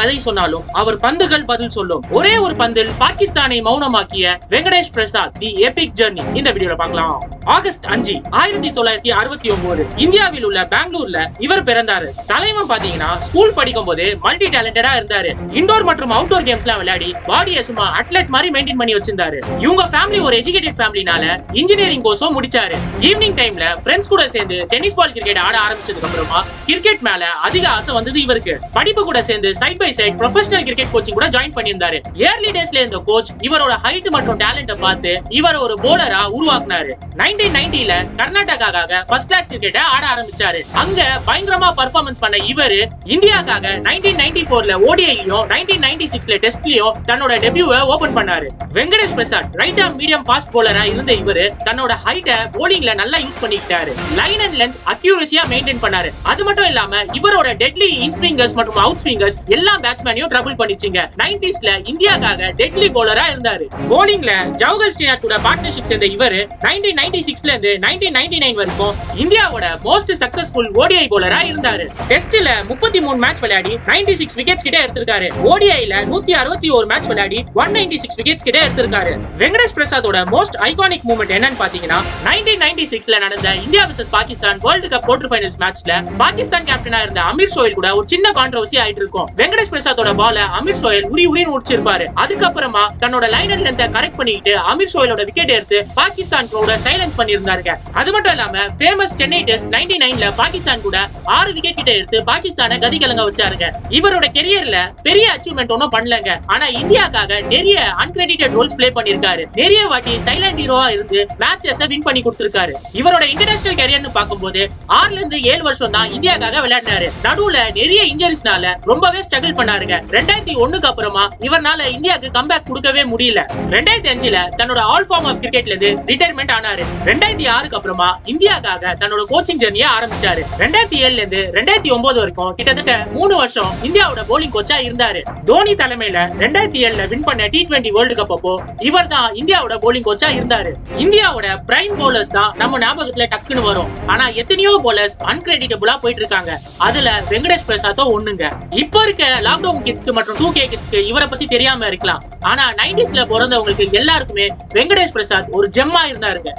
கதை சொன்னாலும் அவர் பந்துகள் பதில் சொல்லும். ஒரே ஒரு பந்தில் பாகிஸ்தானை மௌனமாக்கிய Venkatesh Prasad the epic journey இந்த வீடியோல பார்க்கலாம். ஆகஸ்ட் அஞ்சு ஆயிரத்தி தொள்ளாயிரத்தி அறுபத்தி ஒன்பது இந்தியாவில் உள்ள பெங்களூர்ல இவர் பிறந்தாரு. தலைவன் பாத்தீங்கன்னா ஸ்கூல் படிக்கும் போது மல்டி டேலண்டடா இருந்தாரு. இண்டோர் மற்றும் அவுட்டோர் கேம்ஸ் எல்லாம் விளையாடி பாடியை சும்மா அட்லெட் மாதிரி மெயின்டைன் பண்ணி வச்சிருந்தாரு. இவங்க ஃபேமிலி ஒரு எஜுகேட்டட் ஃபேமிலினால இன்ஜினியரிங் கோர்ஸும் முடிச்சாரு. ஈவினிங் டைம்ல ஃப்ரெண்ட்ஸ் கூட சேர்ந்து டென்னிஸ் பால் கிரிக்கெட் ஆட ஆரம்பிச்சதுக்கு அப்புறமா கிரிக்கெட் மேல அதிக ஆசை வந்தது இவருக்கு. படிப்பு கூட சேர்ந்து side by side professional cricket coaching கூட ஜாயின் பண்ணியிருந்தாரு. ஏர்லி டேஸ்ல இருந்த கோச் இவரோட ஹைட் மற்றும் டேலண்ட பார்த்து இவர் ஒரு போலரா உருவாக்குனாரு. நைன் நைன்டீன் நைன்டில கர்நாடகாக்காக ஃபர்ஸ்ட் கிளாஸ் கிரிக்கெட் ஆட ஆரம்பிச்சாரு. அங்க பயங்கரமா பர்ஃபார்மன்ஸ் பண்ண இவரு இந்தியாக்காக நைன்டீன் நைன்டி ஃபோர்ல ஓடிஐலயும் நைன்டீன் நைன்டி சிக்ஸ்ல டெஸ்ட்லயும் தன்னோட டெபியூவை ஓபன் பண்ணாரு. Venkatesh Prasad right arm medium fast போலரா இருந்த இவரு தன்னோட ஹைட்ட போலிங்ல நல்லா யூஸ் பண்ணிக்கிட்டாரு. லைன் அண்ட் லென்த் அக்யூரசியா மெயின்டைன் பண்ணாரு. அது மட்டும் இல்லாம இவரோட டெட்லி இன் ஸ்விங்கர்ஸ் மற்றும் அவுட் ஸ்விங்கர்ஸ் எல்லா பேட்ஸ்மேனையும் ட்ரபிள் பண்ணிச்சுங்க. நைன்டிஸ்ல இந்தியாக்காக டெட்லி போலரா இருந்தாரு. போலிங்ல ஜவஹர் ஸ்ரீநாத் கூட பார்ட்னர்ஷிப் சேர்ந்த இவரு நைன்டீன் நைன்டி சிக்ஸ்ல இருந்து நைன்டீன் நைன்டி நைன் வரைக்கும் இந்தியாவோட மோஸ்ட் சக்சஸ்ஃபுல் ஓடிஐ போலரா இருந்தாரு. டெஸ்ட்ல முப்பத்தி மூணு மேட்ச் விளையாடி நைன்டி சிக்ஸ் விக்கெட்ஸ் கிட்ட எடுத்திருக்காரு. ஓடிஐல நூத்தி அறுபத்தி ஒரு மேட்ச் விளையாடி ஒன் நைன்டி சிக்ஸ் விக்கெட்ஸ் கிட்ட எடுத்திருக்காரு. வெங்கடேஷ் பிரசாதோட மோஸ்ட் ஐகானிக் மூமெண்ட் என்னன்னு பாத்தீங்கன்னா நைன்டீன் நைன்டி சிக்ஸ்ல நடந்த India versus Pakistan world cup quarter finals மேட்ச்ல பாகிஸ்தான் கேப்டனா இருந்த அமீர் சோயல் கூட ஒரு சின்ன கான்ட்ரவர்சி ஆயிட்டு இருக்கும். வெங்கடேஷ் பிரசாதோட பால அமீர் சோயல் உரி உரின்னு உடிச்சிருப்பாரு அதுக்கப்புறமா தன்னோட லைன் அண்ட் கரெக்ட் பண்ணிட்டு அமீர் சோயலோட விக்கெட் எடுத்து பாகிஸ்தான் கூட சைலன்ஸ் பண்ணியிருந்தாருங்க. அது மட்டும் இல்லாம ஃபேமஸ் சென்னை டெஸ்ட் நைன்டி நைன்ல பாகிஸ்தான் கூட ஆறு விக்கெட் கிட்ட எடுத்து பாகிஸ்தானை கதி கலங்க வச்சாருங்க. இவரோட கெரியர்ல பெரிய அச்சீவ்மெண்ட் ஒன்றும் பண்ணலங்க. ஆனா இந்தியாக்காக நிறைய அன்கிரெடிட்டட் ரோல்ஸ் பிளே பண்ணிருக்காரு நிறைய வாட்டி சைலண்ட் ஹீரோவா இருந்து மேட்சஸ் வின் பண்ணி கொடுத்திருக்காரு. இவரோட இன்டர்நேஷனல் கெரியர்னு பார்க்கும்போது ஆறுல இருந்து ஏழு வருஷம் தான் இந்தியாக்காக விளையாடினாரு. நடுவுல நிறைய இன்ஜரிஸ்னால ரொம்பவே ஸ்ட்ரகிள் பண்ணாருங்க. ரெண்டாயிரத்தி ஒண்ணுக்கு அப்புறமா இவர்னால இந்தியாவுக்கு கம்பேக் கொடுக்கவே முடியல. ரெண்டாயிரத்தி அஞ்சுல தன்னோட ஆல் ஃபார்ம் ஆஃப் கிரிக்கெட்ல இருந்து ரிட்டையர்மெண்ட் ஆனாரு. ரெண்டாயிரத்தி ஆறுக்கு அப்புறமா இந்தியாக்காக தன்னோட கோச்சிங் ஜெர்னியை ஆரம்பிச்சாரு. ரெண்டாயிரத்தி ஏழுல இருந்து ரெண்டாயிரத்தி ஒன்பது வரைக்கும் கிட்டத்தட்ட மூணு வருஷம் இந்தியாவோட போலிங் கோச்சா இருந்தாரு. தோனி தலைமையில ரெண்டாயிரத்தி ஏழுல வின் பண்ண டி டுவெண்டி வேர்ல்டு கப் அப்போ இவர் தான் இந்தியாவோட போலிங் கோச்சா இருந்தாரு. இந்தியாவோட பிரைம் போலர்ஸ் தான் நம்ம ஞாபகத்துல டக்குன்னு வரும். ஆனா எத்தனையோ போலர்ஸ் அன்கிரெடிட்டபிளா போயிட்டு இருக்காங்க அதுல வெங்கடேஷ் பிரசாத்தும் ஒண்ணுங்க. இப்ப இருக்க லாக்டவுன் கிட்ஸ்க்கு மற்றும் டூ கே கிட்ஸ்க்கு இவரை பத்தி தெரியாம இருக்கலாம். ஆனா நைன்டிஸ்ல பிறந்தவங்களுக்கு எல்லாருக்குமே வெங்கடேஷ் பிரசாத் ஒரு ஜெம்மா இருந்தாருங்க.